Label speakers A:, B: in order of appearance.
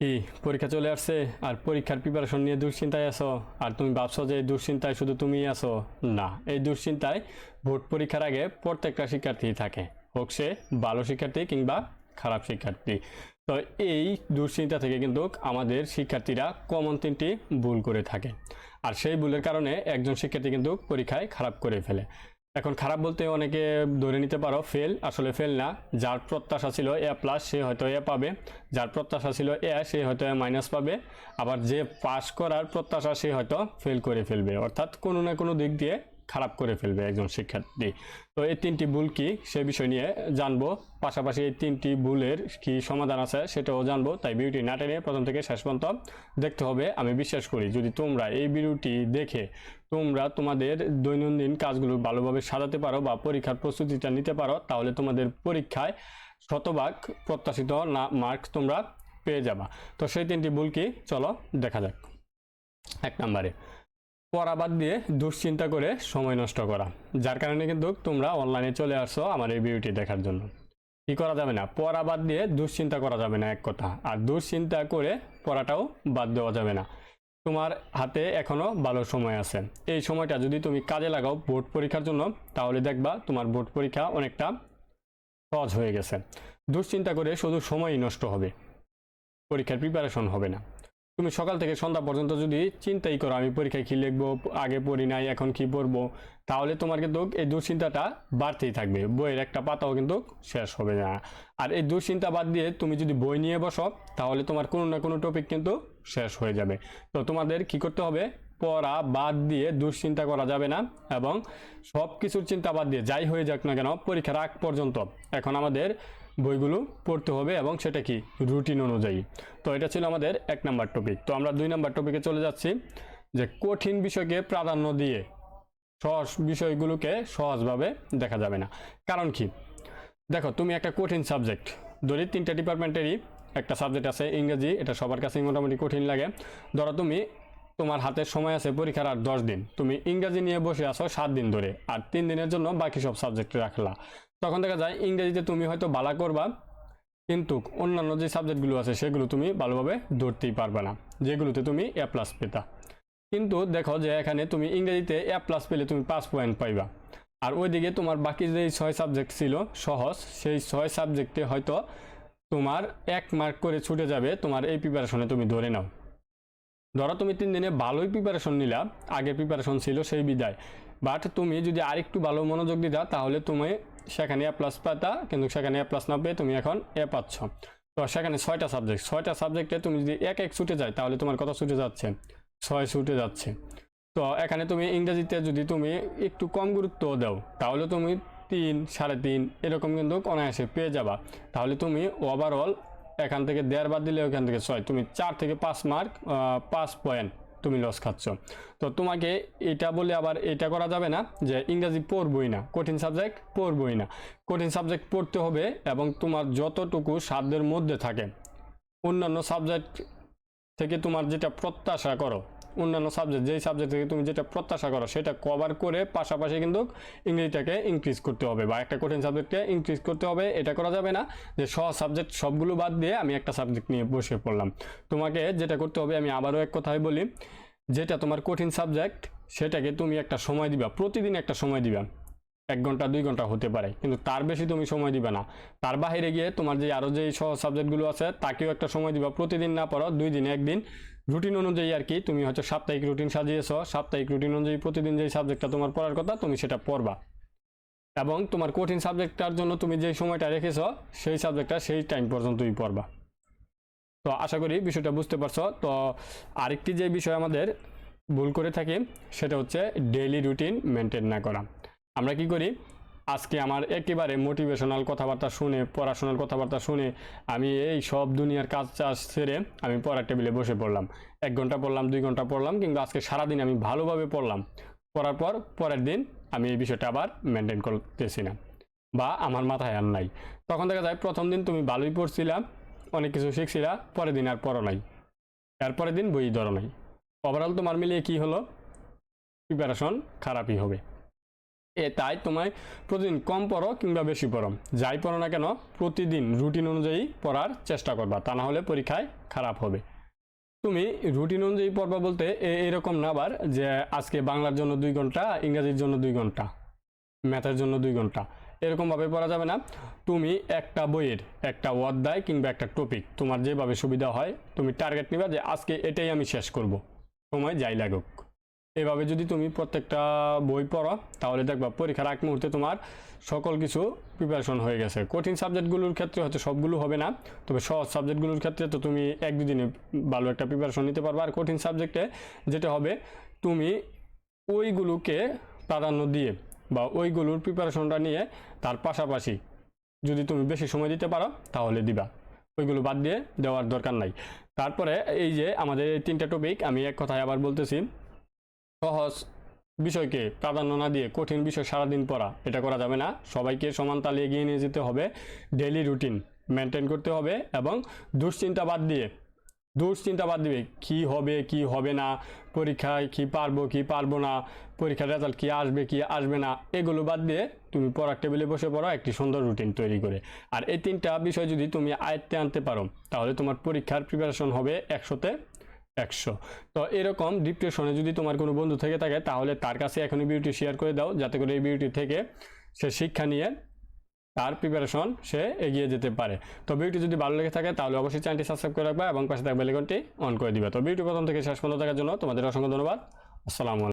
A: কি, পরীক্ষা চলে আসছে? আর পরীক্ষার প্রিপারেশন নিয়ে দুশ্চিন্তায় আছো? আর তুমি ভাবছ যে দুশ্চিন্তায় শুধু তুমিই আছো? না, এই দুশ্চিন্তায় ভোট পরীক্ষার আগে প্রত্যেকটা শিক্ষার্থী থাকে। হোক সে ভালো শিক্ষার্থী কিংবা খারাপ শিক্ষার্থী। তো এই দুশ্চিন্তা থেকে কিন্তু আমাদের শিক্ষার্থীরা কমন তিনটি ভুল করে থাকে। আর সেই ভুলের কারণে একজন শিক্ষার্থী কিন্তু পরীক্ষায় খারাপ করে ফেলে। এখন খারাপ বলতে অনেকে ধরে নিতে পারো ফেল আসলে ফেল না। যার প্রত্যাশা ছিল এ প্লাস সে হয়তো এ পাবে। যার প্রত্যাশা ছিল এ, সে হয়তো এ মাইনাস পাবে। আবার যে পাস করার প্রত্যাশা, সে হয়তো ফেল করে ফেলবে। অর্থাৎ কোনো না কোনো দিক দিয়ে খারাপ করে ফেলবে একজন শিক্ষার্থী। তো এই তিনটি ভুল কি সে বিষয় নিয়ে জানব। পাশাপাশি এই তিনটি ভুলের কি সমাধান আছে সেটাও জানব। তাই ভিডিওটি না টেনে প্রথম থেকে শেষ পর্যন্ত দেখতে হবে। আমি বিশ্বাস করি, যদি তোমরা এই ভিডিওটি দেখে তোমরা তোমাদের দৈনন্দিন কাজগুলো ভালোভাবে সাজাতে পারো বা পরীক্ষার প্রস্তুতিটা নিতে পারো, তাহলে তোমাদের পরীক্ষায় শতভাগ প্রত্যাশিত না মার্ক তোমরা পেয়ে যাবা। তো সেই তিনটি ভুল কি? চলো দেখা যাক। এক নম্বরে পড়া বাদ দিয়ে দুশ্চিন্তা করে সময় নষ্ট করা। যার কারণে কিন্তু তোমরা অনলাইনে চলে আসছো আমার এই ভিডিওটি দেখার জন্য। কি করা যাবে না? পড়া বাদ দিয়ে দুশ্চিন্তা করা যাবে না, এক কথা। আর দুশ্চিন্তা করে পড়াটাও বাদ দেওয়া যাবে না। তোমার হাতে এখনও ভালো সময় আছে। এই সময়টা যদি তুমি কাজে লাগাও বোর্ড পরীক্ষার জন্য, তাহলে দেখবা তোমার বোর্ড পরীক্ষা অনেকটা সহজ হয়ে গেছে। দুশ্চিন্তা করে শুধু সময়ই নষ্ট হবে। পরীক্ষার প্রিপারেশন হবে না। তুমি সকাল থেকে সন্ধ্যা পর্যন্ত যদি চিন্তাই করো, আমি পরীক্ষায় কী লিখব, আগে পড়ি নাই, এখন কি পড়ব, তাহলে তোমার কিন্তু এই দুশ্চিন্তাটা বাড়তেই থাকবে। বইয়ের একটা পাতাও কিন্তু শেষ হবে না। আর এই দুশ্চিন্তা বাদ দিয়ে তুমি যদি বই নিয়ে বসো, তাহলে তোমার কোনো না কোনো টপিক কিন্তু শেষ হয়ে যাবে। তো তোমাদের কি করতে হবে? পড়া বাদ দিয়ে দুশ্চিন্তা করা যাবে না এবং সব কিছুর চিন্তা বাদ দিয়ে, যাই হয়ে যাক না কেন, পরীক্ষার আগ পর্যন্ত। এখন আমাদের বইগুলো পড়তে হবে এবং সেটা কি? রুটিন অনুযায়ী। তো এটা ছিল আমাদের এক নাম্বার টপিক তো আমরা দুই নাম্বার টপিকে চলে যাচ্ছি যে কঠিন বিষয়কে প্রাধান্য দিয়ে সহজ বিষয়গুলোকে সহজভাবে দেখা যাবে না। কারণ কি? দেখো, তুমি একটা কঠিন সাবজেক্ট ধরি তিনটা ডিপার্টমেন্টেরই একটা সাবজেক্ট আছে, ইংরেজি, এটা সবার কাছেই মোটামুটি কঠিন লাগে। ধরো তুমি, তোমার হাতে সময় আছে পরীক্ষার আর দশ দিন। তুমি ইংরেজি নিয়ে বসে আছো সাত দিন ধরে, আর তিন দিনের জন্য বাকি সব সাবজেক্ট রাখলা। তখন দেখা যায় ইংরেজিতে তুমি হয়তো বালা করবা, কিন্তু অন্যান্য যে সাবজেক্টগুলো আছে সেগুলো তুমি ভালোভাবে ধরতেই পারবে না, যেগুলোতে তুমি এ প্লাস পেতা। কিন্তু দেখো যে এখানে তুমি ইংরেজিতে এ প্লাস পেলে তুমি পাঁচ পয়েন্ট পাইবা। আর ওইদিকে তোমার বাকি যে ছয় সাবজেক্ট ছিল সহজ, সেই ছয় সাবজেক্টে হয়তো তোমার এক মার্ক করে ছুটে যাবে তোমার এই প্রিপারেশনে তুমি ধরে নাও। ধরো তুমি তিন দিনে ভালোই প্রিপারেশন নিলা, আগে প্রিপারেশন ছিল সেই বিদায়। বাট তুমি যদি আরেকটু ভালো মনোযোগ দিতা তাহলে তুমি সেখানে এ প্লাস পাতা, কিন্তু সেখানে এ প্লাস না পেয়ে তুমি এখন এ পাচ্ছ। তো সেখানে ছয়টা সাবজেক্ট ছয়টা সাবজেক্টে তুমি যদি এক এক ছুটে যায়, তাহলে তোমার কত ছুটে যাচ্ছে? ছয় ছুটে যাচ্ছে। তো এখানে তুমি ইংরেজিতে যদি তুমি একটু কম গুরুত্ব দাও, তাহলে তুমি তিন, সাড়ে তিন, এরকম কিন্তু অনায়াসে পেয়ে যাবা। তাহলে তুমি ওভারঅল এখান থেকে দেড় বাদ দিলে ওখান থেকে ছয়। তুমি চার থেকে পাঁচ মার্ক পাঁচ পয়েন্ট তুমি লস খাচ্ছ। তো তোমাকে এটা বলে আবার এটা করা যাবে না যে ইংরাজি পড়বই না, কঠিন সাবজেক্ট পড়বই না। কঠিন সাবজেক্ট পড়তে হবে এবং তোমার যতটুকু সাধ্যের মধ্যে থাকে, অন্যান্য সাবজেক্ট থেকে তোমার যেটা প্রত্যাশা করো অন্যান্য সাবজেক্ট যেই সাবজেক্ট থেকে তুমি যেটা প্রত্যাশা করো সেটা কভার করে পাশাপাশি কিন্তু ইংরেজিটাকে ইনক্রিজ করতে হবে বা একটা কঠিন সাবজেক্টকে ইনক্রিজ করতে হবে, এটা করা যাবে না। যে সহজ সাবজেক্ট সবগুলো বাদ দিয়ে আমি একটা সাবজেক্ট নিয়ে বসে পড়লাম। তোমাকে যেটা করতে হবে, আমি আবারও এক কথাই বলি, যেটা তোমার কঠিন সাবজেক্ট সেটাকে তুমি একটা সময় দিবা, প্রতিদিন একটা সময় দিবা। এক ঘণ্টা, দুই ঘণ্টা হতে পারে, কিন্তু তার বেশি তুমি সময় দিবে না। তার বাইরে গিয়ে তোমার যে আরও যে সহজ সাবজেক্টগুলো আছে, তাকেও একটা সময় দিবা, প্রতিদিন না পড়ো দুই দিন, একদিন। রুটিন অনুযায়ী আর কি, তুমি হয়তো সাপ্তাহিক রুটিন সাজিয়েছ, সাপ্তাহিক রুটিন অনুযায়ী প্রতিদিন যেই সাবজেক্টটা তোমার পড়ার কথা, তুমি সেটা পড়বা। এবং তোমার কঠিন সাবজেক্টটার জন্য তুমি যে সময়টা রেখেছ, সেই সাবজেক্টটা সেই টাইম পর্যন্তই পড়বা। তো আশা করি বিষয়টা বুঝতে পারছ। তো আরেকটি যে বিষয় আমাদের ভুল করে থাকি, সেটা হচ্ছে ডেইলি রুটিন মেনটেন না করা। আমরা কি করি? আজকে আমার একেবারে মোটিভেশনাল কথাবার্তা শুনে, পড়াশোনার কথাবার্তা শুনে আমি এই সব দুনিয়ার কাজ চাষ ছেড়ে আমি পড়ার টেবিলে বসে পড়লাম। এক ঘণ্টা পড়লাম, দুই ঘণ্টা পড়লাম, কিন্তু আজকে সারাদিন আমি ভালোভাবে পড়লাম। পড়ার পর পরের দিন আমি এই বিষয়টা আবার মেনটেন করতেছি না বা আমার মাথায় আর নাই। তখন দেখা যায় প্রথম দিন তুমি ভালোই পড়ছিলাম অনেক কিছু শিখছিলা, পরের দিন আর পড়ো নাই। এরপরের দিন বই ধরো নাই। ওভারঅল তোমার মিলিয়ে কি হলো? প্রিপারেশন খারাপই হবে। এ, তাই তোমায় প্রতিদিন কম পড়ো কিংবা বেশি পড়ো। যাই পড়ো না কেন, প্রতিদিন রুটিন অনুযায়ী পড়ার চেষ্টা করবা, তা না হলে পরীক্ষায় খারাপ হবে। তুমি রুটিন অনুযায়ী পড়বা বলতে এরকম না আবার যে, আজকে বাংলার জন্য দুই ঘণ্টা, ইংরাজির জন্য দুই ঘণ্টা, ম্যাথের জন্য দুই ঘণ্টা, এরকমভাবে পড়া যাবে না। তুমি একটা বইয়ের একটা অধ্যায় কিংবা একটা টপিক তোমার যেভাবে সুবিধা হয়, তুমি টার্গেট নিবা যে আজকে এটাই আমি শেষ করব। সময় যাই লাগুক। এভাবে যদি তুমি প্রত্যেকটা বই পড়ো, তাহলে দেখবা পরীক্ষার এক মুহূর্তে তোমার সকল কিছু প্রিপারেশন হয়ে গেছে। কঠিন সাবজেক্টগুলোর ক্ষেত্রে হয়তো সবগুলো হবে না, তবে সহজ সাবজেক্টগুলোর ক্ষেত্রে তো তুমি এক দুদিনে ভালো একটা প্রিপারেশন নিতে পারবে। আর কঠিন সাবজেক্টে যেটা হবে, তুমি ওইগুলোকে প্রাধান্য দিয়ে বা ওইগুলোর প্রিপারেশনটা নিয়ে তার পাশাপাশি যদি তুমি বেশি সময় দিতে পারো, তাহলে দিবা। ওইগুলো বাদ দিয়ে দেওয়ার দরকার নাই। তারপরে এই যে আমাদের তিনটা টপিক আমি এক কথায় আবার বলতেছি সহজ বিষয়কে প্রাধান্য না দিয়ে কঠিন বিষয় সারাদিন পড়া, এটা করা যাবে না। সবাইকে সমান তালে এগিয়ে নিয়ে যেতে হবে। ডেলি রুটিন মেনটেন করতে হবে এবং দুশ্চিন্তা বাদ দিয়ে, দুশ্চিন্তা বাদ দিবে কি হবে কি হবে না, পরীক্ষায় কি পারব কি পারব না, পরীক্ষার রেজাল্ট কি আসবে কি আসবে না, এগুলো বাদ দিয়ে তুমি পড়ার টেবিলে বসে পড়ো, একটি সুন্দর রুটিন তৈরি করে। আর এই তিনটা বিষয় যদি তুমি আয়ত্তে আনতে পারো, তাহলে তোমার পরীক্ষার প্রিপারেশন হবে একশোতে একশো। তো এরকম ডিপ্রেশনে যদি তোমার কোনো বন্ধু থেকে থাকে, তাহলে তার কাছে এখনই বিউটি শেয়ার করে দাও, যাতে করে এই বিউটি থেকে সে শিক্ষা নিয়ে তার প্রিপারেশন সে এগিয়ে যেতে পারে। তো বিউটি যদি ভালো লেগে থাকে, তাহলে অবশ্যই চ্যানেলটি সাবস্ক্রাইব করে রাখবা এবং পাশে থাকবে বেলিকনটি অন করে দিবে। তো বিউটি প্রথম থেকে শেষ পর্যন্ত থাকার জন্য তোমাদের অসংখ্য ধন্যবাদ। আসসালামু